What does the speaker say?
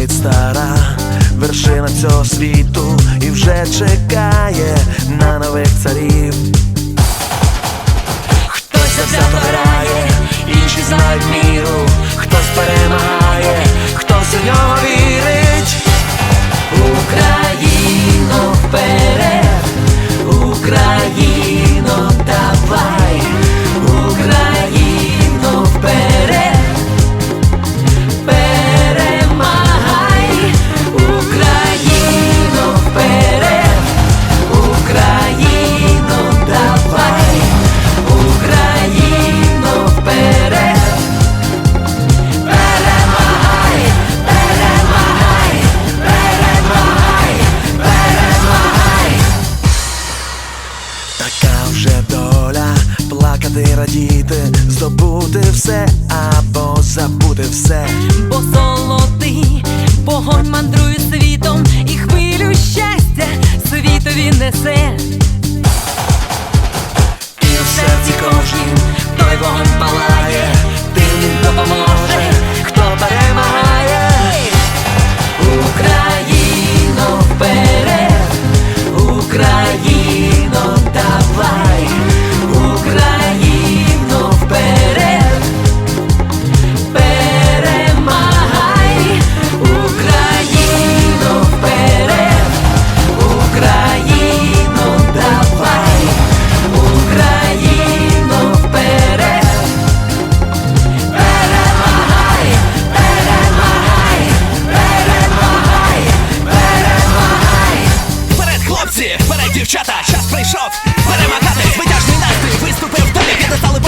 стара вершина цього світу і вже чекає на нових царів. Хтось завзято грає, інші знають міру, хтось перемагає, Жити, радіти, здобути все або забути все. Бо золотий погонь мандрує світом, і хвилю щастя світові несе. І в серці кожнім той вогонь палає дівчата, час прийшов. Перемагати, звитяжний настрій. Виступив тобі, де стали